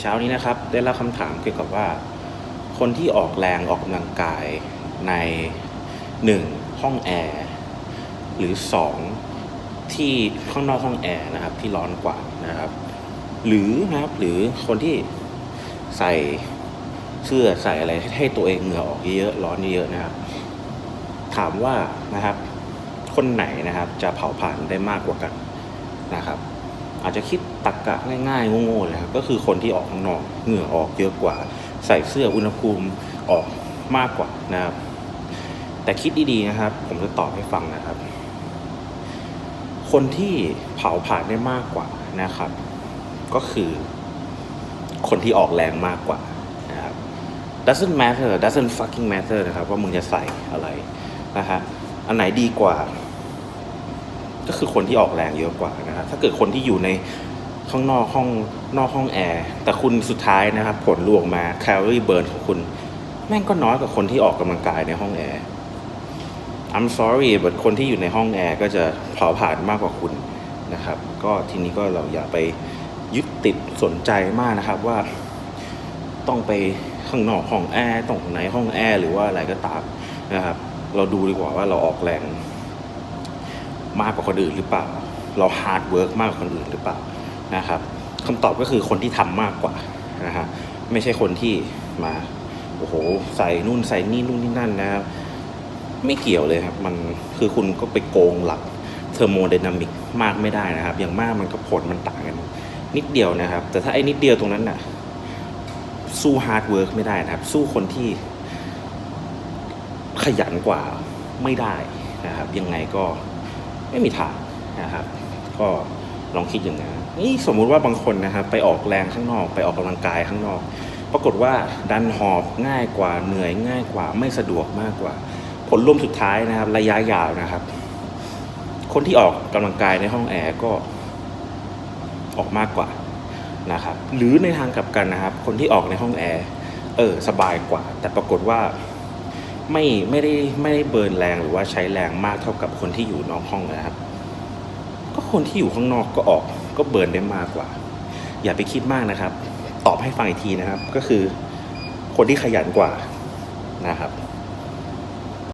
เช้านี้นะครับ ได้รับคำถามเกี่ยวกับว่า คนที่ออกแรงออกกำลังกายในหนึ่งห้องแอร์ หรือสองที่ข้างนอกห้องแอร์นะครับ ที่ร้อนกว่านะครับ หรือนะครับหรือคนที่ใส่เสื้อใส่อะไรให้ตัวเองเหงื่อออกเยอะร้อนเยอะนะครับ ถามว่านะครับ คนไหนนะครับจะเผาผลาญได้มากกว่ากันนะครับ อาจจะคิดตักกะง่ายๆโง่ๆเลยครับก็คือคนที่ออกข้างนอกเหงื่อออกเยอะกว่า ใส่เสื้ออุณหภูมิออกมากกว่านะครับ แต่คิดดีๆนะครับ ผมจะตอบให้ฟังนะครับ คนที่เผาผลาญได้มากกว่านะครับ ก็คือคนที่ออกแรงมากกว่านะครับ doesn't matter doesn't fucking matter นะครับ ว่ามึงจะใส่อะไรนะฮะอันไหนดีกว่า ก็คือคนที่ออกแรงเยอะกว่านะครับถ้าเกิดคนที่อยู่ในข้างนอกห้องนอกห้องแอร์แต่คุณสุดท้ายนะครับ ผลลวงมาแคลอรี่เบิร์นของคุณแม่งก็น้อยกว่าคนที่ออกกำลังกายในห้องแอร์ I'm sorry but คนที่อยู่ในห้องแอร์ก็จะเผาผลาญมากกว่าคุณนะครับ ก็ทีนี้ก็เราอย่าไปยึดติดสนใจมากนะครับว่าต้องไปข้างนอกห้องแอร์ต้องในห้องแอร์หรือว่าอะไรก็ตามนะครับ เราดูดีกว่าว่าเราออกแรง มากกว่าคนอื่นหรือเปล่า เราฮาร์ดเวิร์กมากกว่าคนอื่นหรือเปล่านะครับคำตอบก็คือคนที่ทำมากกว่านะฮะไม่ใช่คนที่มาโอ้โหใส่นู่นใส่นี่นู่นนี่นั่นนะครับไม่เกี่ยวเลยครับ มันคือคุณก็ไปโกงหลักเทอร์โมไดนามิกมากไม่ได้นะครับ อย่างมากมันก็ผลมันต่างกัน นิดเดียวนะครับ แต่ถ้าไอ้นิดเดียวตรงนั้นน่ะสู้ฮาร์ดเวิร์กไม่ได้นะครับ สู้คนที่ขยันกว่าไม่ได้นะครับ ยังไงก็ ไม่มีทางนะครับ ก็ลองคิดอย่างนั้นนี่สมมุติว่าบางคนนะครับไปออกแรงข้างนอกไปออกกำลังกายข้างนอก ปรากฏว่าดันหอบง่ายกว่าเหนื่อยง่ายกว่า ไม่สะดวกมากกว่า ผลรวมสุดท้ายนะครับ ระยะยาวนะครับ คนที่ออกกำลังกายในห้องแอร์ก็ออกมากกว่านะครับ หรือในทางกลับกันนะครับ คนที่ออกในห้องแอร์เออสบายกว่า แต่ปรากฏว่า ไม่ไม่ได้ไม่ได้เบิร์นแรงหรือว่าใช้แรงมากเท่ากับคนที่อยู่นอกห้องนะครับ ก็คนที่อยู่ข้างนอกก็ออกก็เบิร์นได้มากกว่า อย่าไปคิดมากนะครับ ตอบให้ฟังอีกทีนะครับ ก็คือคนที่ขยันกว่านะครับ